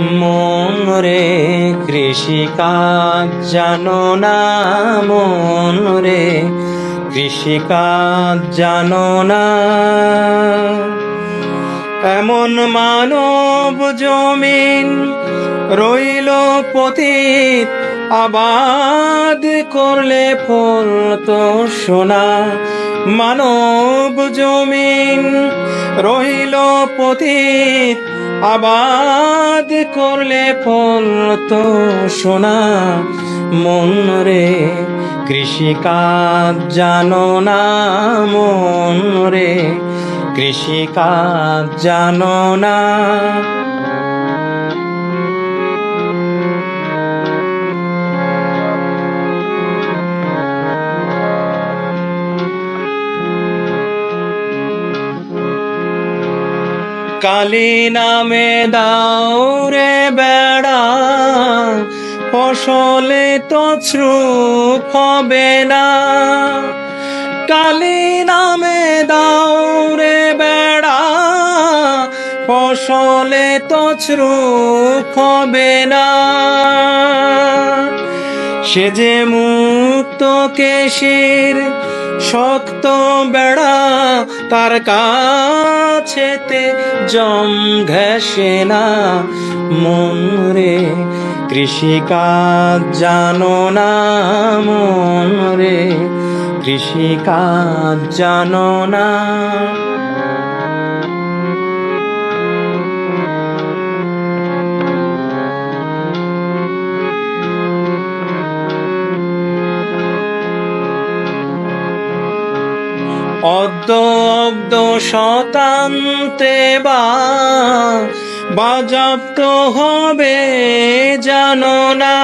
মন রে কৃষিকাজ জানো না মন রে কৃষিকাজ জানো না। এমন মানব জমিন রইল পতিত, আবাদ করলে ফল তো সোনা। মানব জমিন রইল পতিত আবাদ করলে ফল তো সোনা, মন রে কৃষিকাজ জানো না, মন রে কৃষিকাজ জানো না। কালী নামে দাউরে বেড়া। ফসলে তো শ্রুপ হবে না। কালী নামে দাউরে বেড়া। ফসলে তো শ্রুপ হবে না। সে যে মুক্ত কেশির শক্ত বেড়া তার কাছেতে জম ঘেসে না। মন রে, কৃষিকাজ জানো না মন রে, কৃষিকাজ জানো না। অদ্য অব্দ শতান্তে বা বাজাপ্ত হবে জানো না।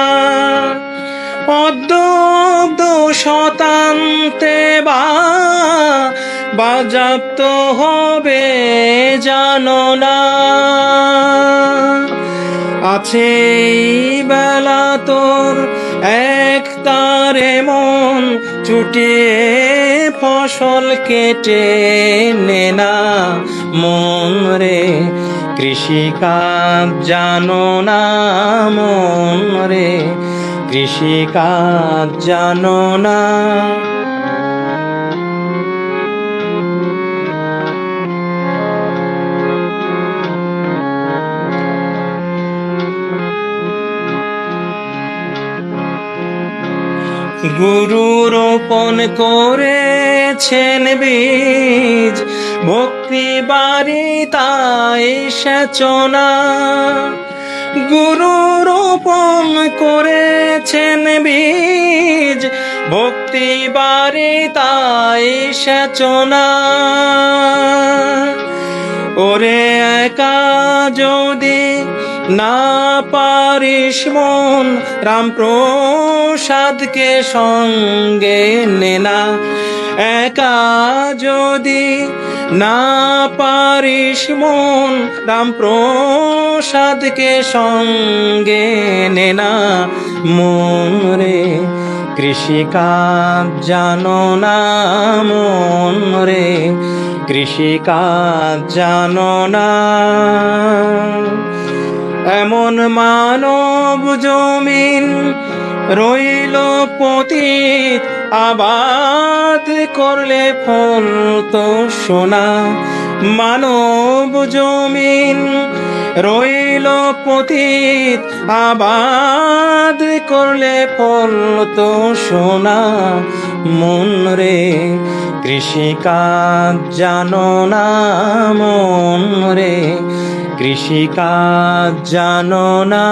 অদ্য অব্দ শতান্তে বা বাজাপ্ত হবে জানো না। আছে বেলা তোর এক তারে মন চুটিয়ে ফসল কেটে নে না মন রে। কৃষিকাজ জানো না মন রে। কৃষিকাজ জানো না গুরু রোপণ করেছেন বীজ, ভক্তি বাড়ি তাই সেচনা। গুরু রোপণ করেছেন বীজ, ভক্তি বাড়ি তাই সেচনা। ওরে একা যদি না পারিস মন, রামপ্রসাদকে সঙ্গে নে না। একা যদি না পারিস মন, রামপ্রসাদকে সঙ্গে নে না। মন রে কৃষিকাজ জানো না মন রে কৃষিকাজ জানো না। এমন মানব জমিন রইল পতিত, আবাদ করলে ফল তো সোনা। মানব জমিন রইল পতিত, আবাদ করলে ফল তো সোনা। মন রে, কৃষিকাজ জানো না মন রে কৃষিকাজ জানো না।